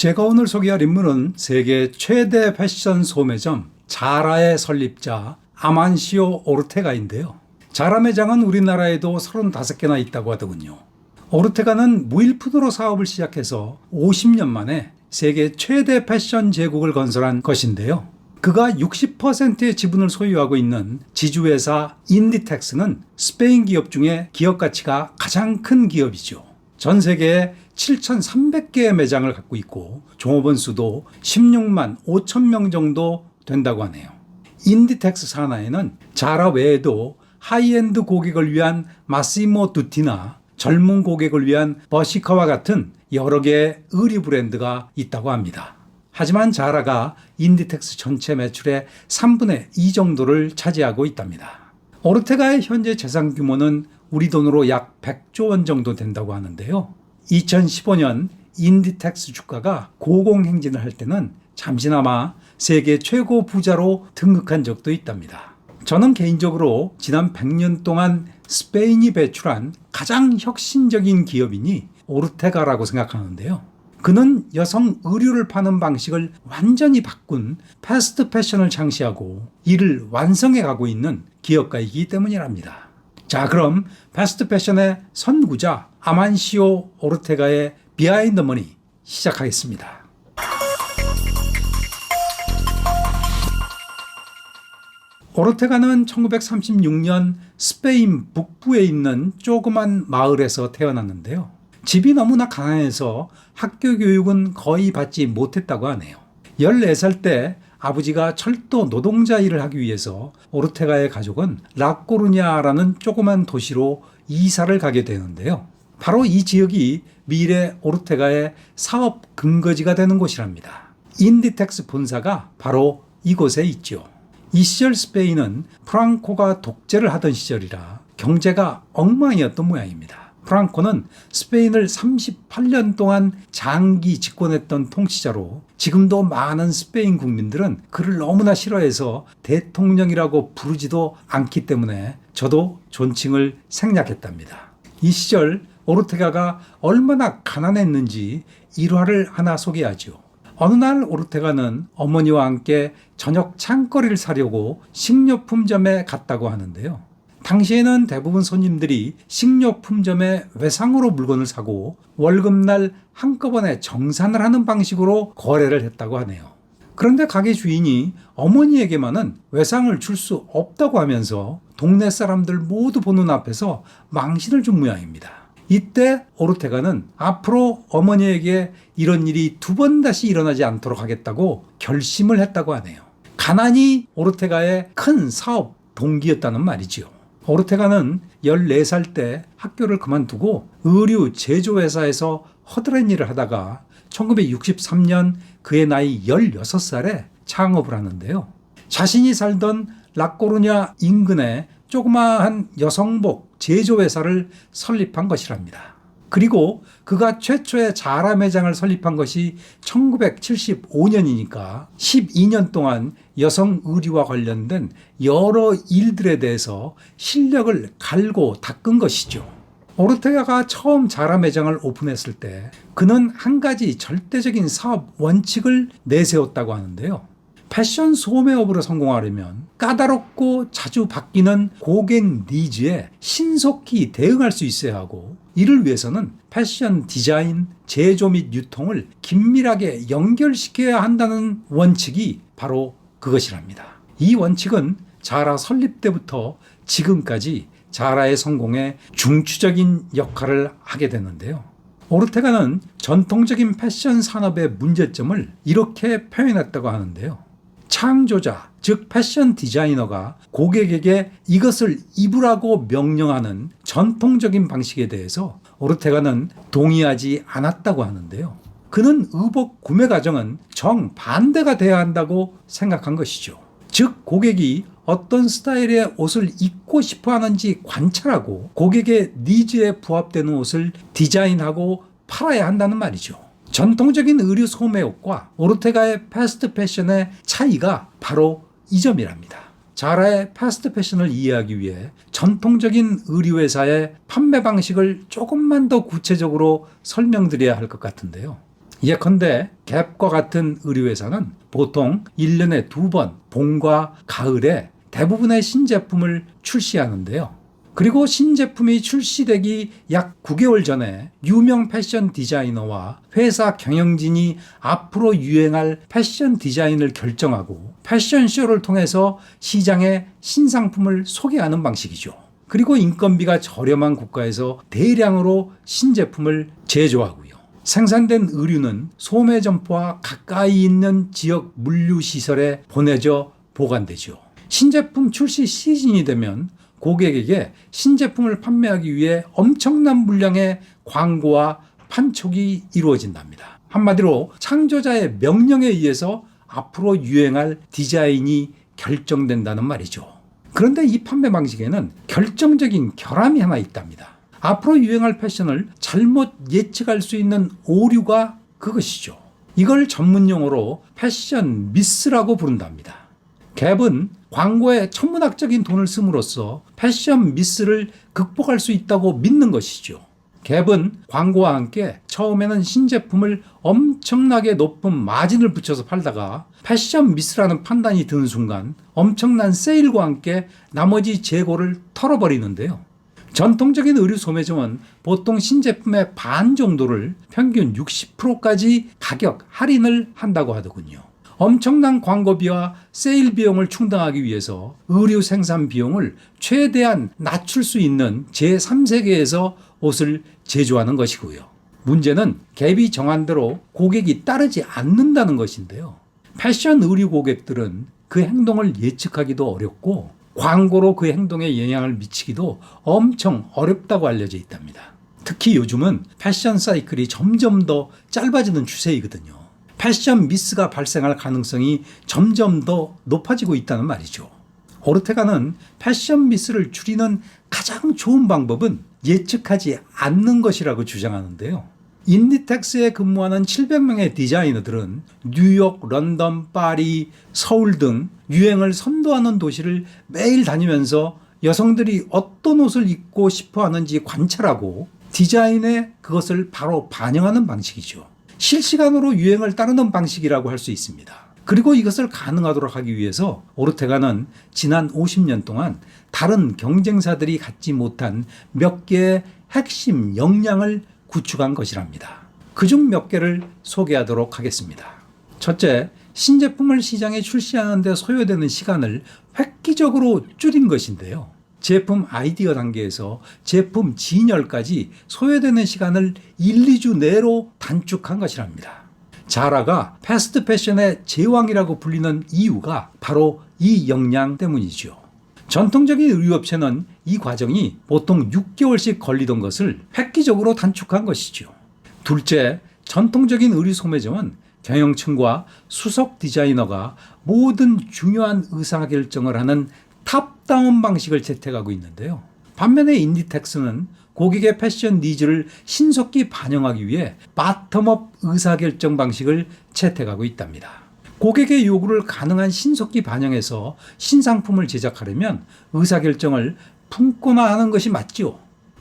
제가 오늘 소개할 인물은 세계 최대 패션 소매점 자라의 설립자 아만시오 오르테가인데요. 자라 매장은 우리나라에도 35개나 있다고 하더군요. 오르테가는 무일푼으로 사업을 시작해서 50년 만에 세계 최대 패션 제국을 건설한 것인데요. 그가 60%의 지분을 소유하고 있는 지주회사 인디텍스는 스페인 기업 중에 기업 가치가 가장 큰 기업이죠. 전 세계에 7,300개의 매장을 갖고 있고 종업원 수도 16만 5천 명 정도 된다고 하네요. 인디텍스 산하에는 자라 외에도 하이엔드 고객을 위한 마시모 두티나 젊은 고객을 위한 버시카와 같은 여러 개의 의류 브랜드가 있다고 합니다. 하지만 자라가 인디텍스 전체 매출의 3분의 2 정도를 차지하고 있답니다. 오르테가의 현재 재산 규모는 우리 돈으로 약 100조 원 정도 된다고 하는데요. 2015년 인디텍스 주가가 고공행진을 할 때는 잠시나마 세계 최고 부자로 등극한 적도 있답니다. 저는 개인적으로 지난 100년 동안 스페인이 배출한 가장 혁신적인 기업이니 오르테가라고 생각하는데요. 그는 여성 의류를 파는 방식을 완전히 바꾼 패스트 패션을 창시하고 이를 완성해 가고 있는 기업가이기 때문이랍니다. 자, 그럼 패스트 패션의 선구자 아만시오 오르테가의 비하인드 머니 시작하겠습니다. 오르테가는 1936년 스페인 북부에 있는 조그만 마을에서 태어났는데요. 집이 너무나 가난해서 학교 교육은 거의 받지 못했다고 하네요. 14살 때 아버지가 철도 노동자 일을 하기 위해서 오르테가의 가족은 라꼬르냐라는 조그만 도시로 이사를 가게 되는데요. 바로 이 지역이 미래 오르테가의 사업 근거지가 되는 곳이랍니다. 인디텍스 본사가 바로 이곳에 있죠. 이 시절 스페인은 프랑코가 독재를 하던 시절이라 경제가 엉망이었던 모양입니다. 프랑코는 스페인을 38년 동안 장기 집권했던 통치자로 지금도 많은 스페인 국민들은 그를 너무나 싫어해서 대통령이라고 부르지도 않기 때문에 저도 존칭을 생략했답니다. 이 시절 오르테가가 얼마나 가난했는지 일화를 하나 소개하죠. 어느 날 오르테가는 어머니와 함께 저녁 창거리를 사려고 식료품점에 갔다고 하는데요. 당시에는 대부분 손님들이 식료품점에 외상으로 물건을 사고 월급날 한꺼번에 정산을 하는 방식으로 거래를 했다고 하네요. 그런데 가게 주인이 어머니에게만은 외상을 줄 수 없다고 하면서 동네 사람들 모두 보는 앞에서 망신을 준 모양입니다. 이때 오르테가는 앞으로 어머니에게 이런 일이 두 번 다시 일어나지 않도록 하겠다고 결심을 했다고 하네요. 가난이 오르테가의 큰 사업 동기였다는 말이지요. 오르테가는 14살 때 학교를 그만두고 의류 제조회사에서 허드렛 일을 하다가 1963년 그의 나이 16살에 창업을 하는데요. 자신이 살던 라꼬르냐 인근에 조그마한 여성복 제조회사를 설립한 것이랍니다. 그리고 그가 최초의 자라 매장을 설립한 것이 1975년이니까 12년 동안 여성 의류와 관련된 여러 일들에 대해서 실력을 갈고 닦은 것이죠. 오르테가가 처음 자라 매장을 오픈했을 때 그는 한 가지 절대적인 사업 원칙을 내세웠다고 하는데요. 패션 소매업으로 성공하려면 까다롭고 자주 바뀌는 고객 니즈에 신속히 대응할 수 있어야 하고 이를 위해서는 패션 디자인, 제조 및 유통을 긴밀하게 연결시켜야 한다는 원칙이 바로 그것이랍니다. 이 원칙은 자라 설립 때부터 지금까지 자라의 성공에 중추적인 역할을 하게 되는데요. 오르테가는 전통적인 패션 산업의 문제점을 이렇게 표현했다고 하는데요. 창조자, 즉 패션 디자이너가 고객에게 이것을 입으라고 명령하는 전통적인 방식에 대해서 오르테가는 동의하지 않았다고 하는데요. 그는 의복 구매 과정은 정반대가 돼야 한다고 생각한 것이죠. 즉, 고객이 어떤 스타일의 옷을 입고 싶어 하는지 관찰하고 고객의 니즈에 부합되는 옷을 디자인하고 팔아야 한다는 말이죠. 전통적인 의류 소매옷과 오르테가의 패스트 패션의 차이가 바로 이 점이랍니다. 자라의 패스트 패션을 이해하기 위해 전통적인 의류회사의 판매 방식을 조금만 더 구체적으로 설명드려야 할 것 같은데요. 예컨대 갭과 같은 의류회사는 보통 1년에 두 번 봄과 가을에 대부분의 신제품을 출시하는데요. 그리고 신제품이 출시되기 약 9개월 전에 유명 패션 디자이너와 회사 경영진이 앞으로 유행할 패션 디자인을 결정하고 패션쇼를 통해서 시장에 신상품을 소개하는 방식이죠. 그리고 인건비가 저렴한 국가에서 대량으로 신제품을 제조하고요. 생산된 의류는 소매 점포와 가까이 있는 지역 물류 시설에 보내져 보관되죠. 신제품 출시 시즌이 되면 고객에게 신제품을 판매하기 위해 엄청난 물량의 광고와 판촉이 이루어진답니다. 한마디로 창조자의 명령에 의해서 앞으로 유행할 디자인이 결정된다는 말이죠. 그런데 이 판매 방식에는 결정적인 결함이 하나 있답니다. 앞으로 유행할 패션을 잘못 예측할 수 있는 오류가 그것이죠. 이걸 전문 용어로 패션 미스라고 부른답니다. 갭은 광고에 천문학적인 돈을 씀으로써 패션 미스를 극복할 수 있다고 믿는 것이죠. 갭은 광고와 함께 처음에는 신제품을 엄청나게 높은 마진을 붙여서 팔다가 패션 미스라는 판단이 드는 순간 엄청난 세일과 함께 나머지 재고를 털어버리는데요. 전통적인 의류 소매점은 보통 신제품의 반 정도를 평균 60%까지 가격 할인을 한다고 하더군요. 엄청난 광고비와 세일 비용을 충당하기 위해서 의류 생산 비용을 최대한 낮출 수 있는 제3세계에서 옷을 제조하는 것이고요. 문제는 갭이 정한 대로 고객이 따르지 않는다는 것인데요. 패션 의류 고객들은 그 행동을 예측하기도 어렵고 광고로 그 행동에 영향을 미치기도 엄청 어렵다고 알려져 있답니다. 특히 요즘은 패션 사이클이 점점 더 짧아지는 추세이거든요. 패션 미스가 발생할 가능성이 점점 더 높아지고 있다는 말이죠. 오르테가는 패션 미스를 줄이는 가장 좋은 방법은 예측하지 않는 것이라고 주장하는데요. 인디텍스에 근무하는 700명의 디자이너들은 뉴욕, 런던, 파리, 서울 등 유행을 선도하는 도시를 매일 다니면서 여성들이 어떤 옷을 입고 싶어 하는지 관찰하고 디자인에 그것을 바로 반영하는 방식이죠. 실시간으로 유행을 따르는 방식이라고 할 수 있습니다. 그리고 이것을 가능하도록 하기 위해서 오르테가는 지난 50년 동안 다른 경쟁사들이 갖지 못한 몇 개의 핵심 역량을 구축한 것이랍니다. 그중 몇 개를 소개하도록 하겠습니다. 첫째, 신제품을 시장에 출시하는데 소요되는 시간을 획기적으로 줄인 것인데요. 제품 아이디어 단계에서 제품 진열까지 소요되는 시간을 1, 2주 내로 단축한 것이랍니다. 자라가 패스트 패션의 제왕이라고 불리는 이유가 바로 이 역량 때문이죠. 전통적인 의류업체는 이 과정이 보통 6개월씩 걸리던 것을 획기적으로 단축한 것이죠. 둘째, 전통적인 의류 소매점은 경영층과 수석 디자이너가 모든 중요한 의사 결정을 하는 탑다운 방식을 채택하고 있는데요. 반면에 인디텍스는 고객의 패션 니즈를 신속히 반영하기 위해 바텀업 의사결정 방식을 채택하고 있답니다. 고객의 요구를 가능한 신속히 반영해서 신상품을 제작하려면 의사결정을 품고나 하는 것이 맞지요.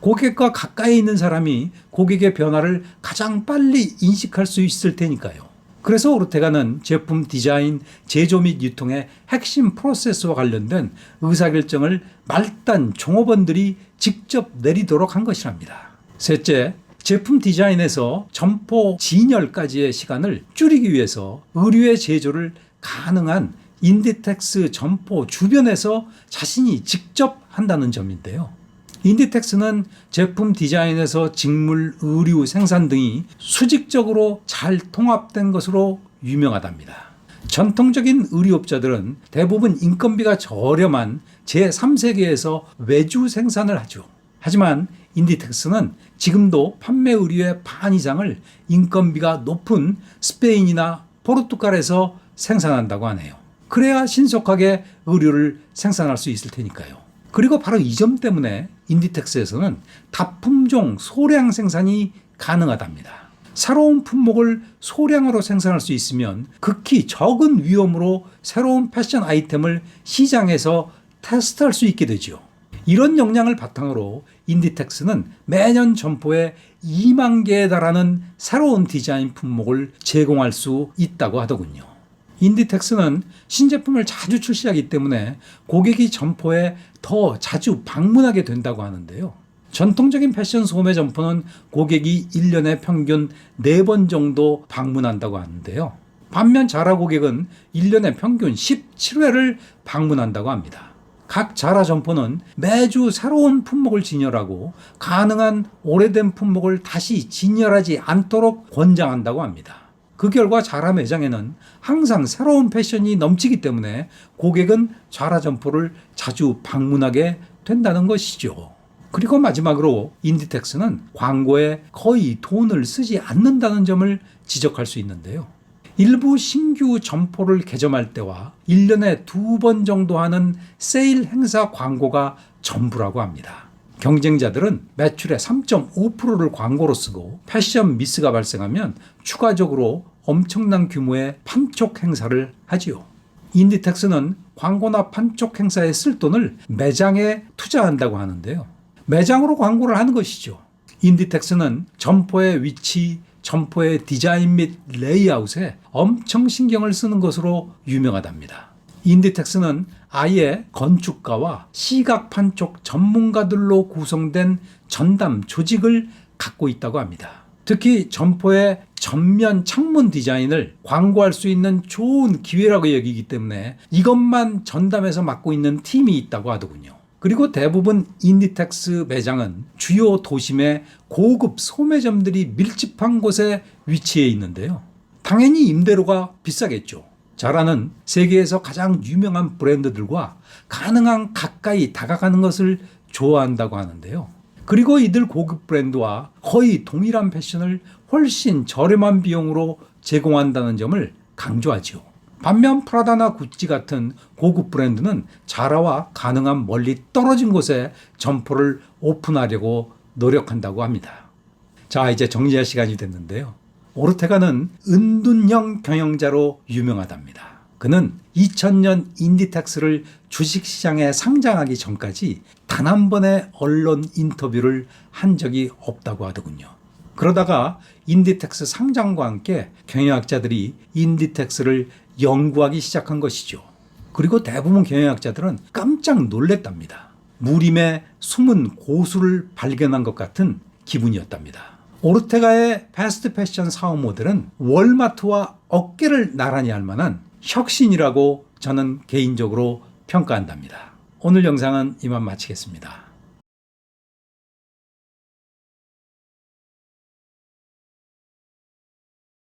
고객과 가까이 있는 사람이 고객의 변화를 가장 빨리 인식할 수 있을 테니까요. 그래서 오르테가는 제품 디자인, 제조 및 유통의 핵심 프로세스와 관련된 의사결정을 말단 종업원들이 직접 내리도록 한 것이랍니다. 셋째, 제품 디자인에서 점포 진열까지의 시간을 줄이기 위해서 의류의 제조를 가능한 인디텍스 점포 주변에서 자신이 직접 한다는 점인데요. 인디텍스는 제품 디자인에서 직물, 의류, 생산 등이 수직적으로 잘 통합된 것으로 유명하답니다. 전통적인 의류업자들은 대부분 인건비가 저렴한 제3세계에서 외주 생산을 하죠. 하지만 인디텍스는 지금도 판매 의류의 반 이상을 인건비가 높은 스페인이나 포르투갈에서 생산한다고 하네요. 그래야 신속하게 의류를 생산할 수 있을 테니까요. 그리고 바로 이 점 때문에 인디텍스에서는 다품종 소량 생산이 가능하답니다. 새로운 품목을 소량으로 생산할 수 있으면 극히 적은 위험으로 새로운 패션 아이템을 시장에서 테스트할 수 있게 되죠. 이런 역량을 바탕으로 인디텍스는 매년 점포에 2만 개에 달하는 새로운 디자인 품목을 제공할 수 있다고 하더군요. 인디텍스는 신제품을 자주 출시하기 때문에 고객이 점포에 더 자주 방문하게 된다고 하는데요. 전통적인 패션 소매 점포는 고객이 1년에 평균 4번 정도 방문한다고 하는데요. 반면 자라 고객은 1년에 평균 17회를 방문한다고 합니다. 각 자라 점포는 매주 새로운 품목을 진열하고 가능한 오래된 품목을 다시 진열하지 않도록 권장한다고 합니다. 그 결과 자라 매장에는 항상 새로운 패션이 넘치기 때문에 고객은 자라 점포를 자주 방문하게 된다는 것이죠. 그리고 마지막으로 인디텍스는 광고에 거의 돈을 쓰지 않는다는 점을 지적할 수 있는데요. 일부 신규 점포를 개점할 때와 1년에 두 번 정도 하는 세일 행사 광고가 전부라고 합니다. 경쟁자들은 매출의 3.5%를 광고로 쓰고 패션 미스가 발생하면 추가적으로 엄청난 규모의 판촉 행사를 하지요. 인디텍스는 광고나 판촉 행사에 쓸 돈을 매장에 투자한다고 하는데요. 매장으로 광고를 하는 것이죠. 인디텍스는 점포의 위치, 점포의 디자인 및 레이아웃에 엄청 신경을 쓰는 것으로 유명하답니다. 인디텍스는 아예 건축가와 시각 판촉 전문가들로 구성된 전담 조직을 갖고 있다고 합니다. 특히 점포의 전면 창문 디자인을 광고할 수 있는 좋은 기회라고 여기기 때문에 이것만 전담해서 맡고 있는 팀이 있다고 하더군요. 그리고 대부분 인디텍스 매장은 주요 도심의 고급 소매점들이 밀집한 곳에 위치해 있는데요. 당연히 임대료가 비싸겠죠. 자라는 세계에서 가장 유명한 브랜드들과 가능한 가까이 다가가는 것을 좋아한다고 하는데요. 그리고 이들 고급 브랜드와 거의 동일한 패션을 훨씬 저렴한 비용으로 제공한다는 점을 강조하지요. 반면 프라다나 구찌 같은 고급 브랜드는 자라와 가능한 멀리 떨어진 곳에 점포를 오픈하려고 노력한다고 합니다. 자, 이제 정리할 시간이 됐는데요. 오르테가는 은둔형 경영자로 유명하답니다. 그는 2000년 인디텍스를 주식시장에 상장하기 전까지 단 한 번의 언론 인터뷰를 한 적이 없다고 하더군요. 그러다가 인디텍스 상장과 함께 경영학자들이 인디텍스를 연구하기 시작한 것이죠. 그리고 대부분 경영학자들은 깜짝 놀랬답니다. 무림의 숨은 고수를 발견한 것 같은 기분이었답니다. 오르테가의 패스트 패션 사업 모델은 월마트와 어깨를 나란히 할 만한 혁신이라고 저는 개인적으로 평가한답니다. 오늘 영상은 이만 마치겠습니다.